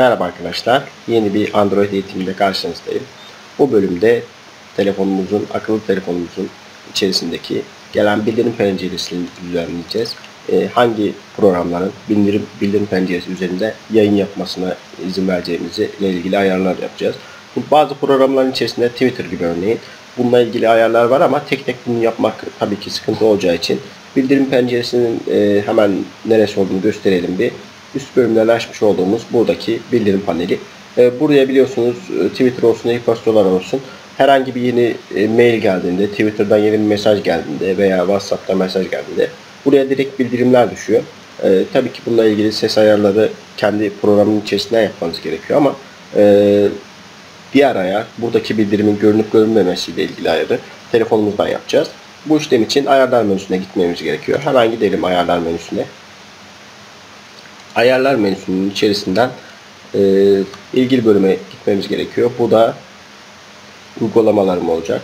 Merhaba arkadaşlar. Yeni bir Android eğitiminde karşınızdayım. Bu bölümde telefonumuzun, akıllı telefonumuzun içerisindeki gelen bildirim penceresini düzenleyeceğiz. Ee, hangi programların bildirim, bildirim penceresi üzerinde yayın yapmasına izin vereceğimizi ile ilgili ayarlar yapacağız. Bu bazı programların içerisinde Twitter gibi örneğin bununla ilgili ayarlar var ama tek tek bunu yapmak tabii ki sıkıntı olacağı için bildirim penceresinin e, hemen neresi olduğunu gösterelim bir üst bölümden açmış olduğumuz buradaki bildirim paneli. E, buraya biliyorsunuz e, Twitter olsun, e-postalar olsun herhangi bir yeni e, mail geldiğinde, Twitter'dan yeni bir mesaj geldiğinde veya WhatsApp'tan mesaj geldiğinde buraya direkt bildirimler düşüyor. E, tabii ki bununla ilgili ses ayarları kendi programın içerisinde yapmanız gerekiyor ama e, diğer ayar buradaki bildirimin görünüp görünmemesiyle ilgili ayarı telefonumuzdan yapacağız. Bu işlem için ayarlar menüsüne gitmemiz gerekiyor. Hemen gidelim ayarlar menüsüne ayarlar menüsünün içerisinden e, ilgili bölüme gitmemiz gerekiyor. Bu da uygulamalarım olacak.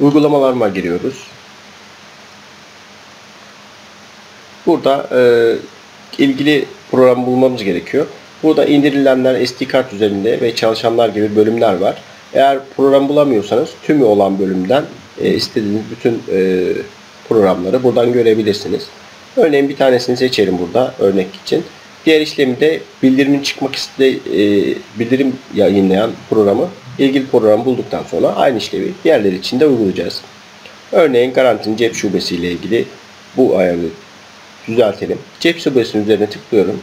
Uygulamalarıma giriyoruz. Burada e, ilgili program bulmamız gerekiyor. Burada indirilenler SD kart üzerinde ve çalışanlar gibi bölümler var. Eğer program bulamıyorsanız tümü olan bölümden e, istediğiniz bütün e, programları buradan görebilirsiniz. Örneğin bir tanesini seçelim burada örnek için. Diğer işlemi de bildirimin çıkmak iste e, bildirim yayınlayan programı ilgili programı bulduktan sonra aynı işlevi diğerleri için de uygulayacağız. Örneğin garantinin cep şubesi ile ilgili bu ayarı düzeltelim. Cep şubesinin üzerine tıklıyorum.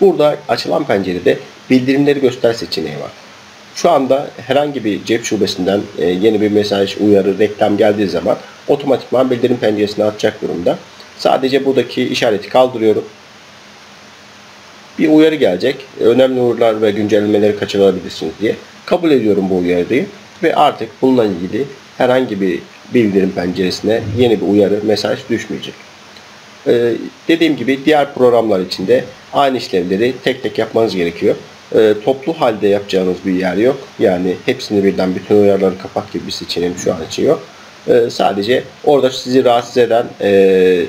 Burada açılan pencerede bildirimleri göster seçeneği var. Şu anda herhangi bir cep şubesinden e, yeni bir mesaj, uyarı, reklam geldiği zaman otomatikman bildirim penceresine atacak durumda. Sadece buradaki işareti kaldırıyorum. Bir uyarı gelecek. Önemli uyarılar ve güncellemeleri kaçırabilirsiniz diye. Kabul ediyorum bu uyarıyı ve artık bununla ilgili herhangi bir bildirim penceresine yeni bir uyarı, mesaj düşmeyecek. Ee, dediğim gibi diğer programlar için de aynı işlevleri tek tek yapmanız gerekiyor. Ee, toplu halde yapacağınız bir yer yok. Yani hepsini birden bütün uyarıları kapat gibi bir seçeneğim şu an için yok. Ee, sadece orada sizi rahatsız eden e,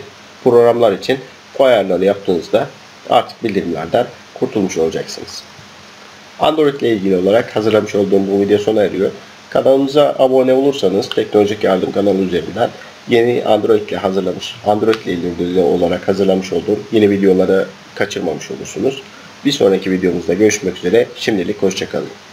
programlar için o ayarları yaptığınızda artık bildirimlerden kurtulmuş olacaksınız. Android ile ilgili olarak hazırlamış olduğum bu video sona eriyor. Kanalımıza abone olursanız teknolojik yardım kanalı üzerinden yeni Android ile hazırlamış, Android ile ilgili olarak hazırlamış olduğum yeni videoları kaçırmamış olursunuz. Bir sonraki videomuzda görüşmek üzere. Şimdilik hoşçakalın.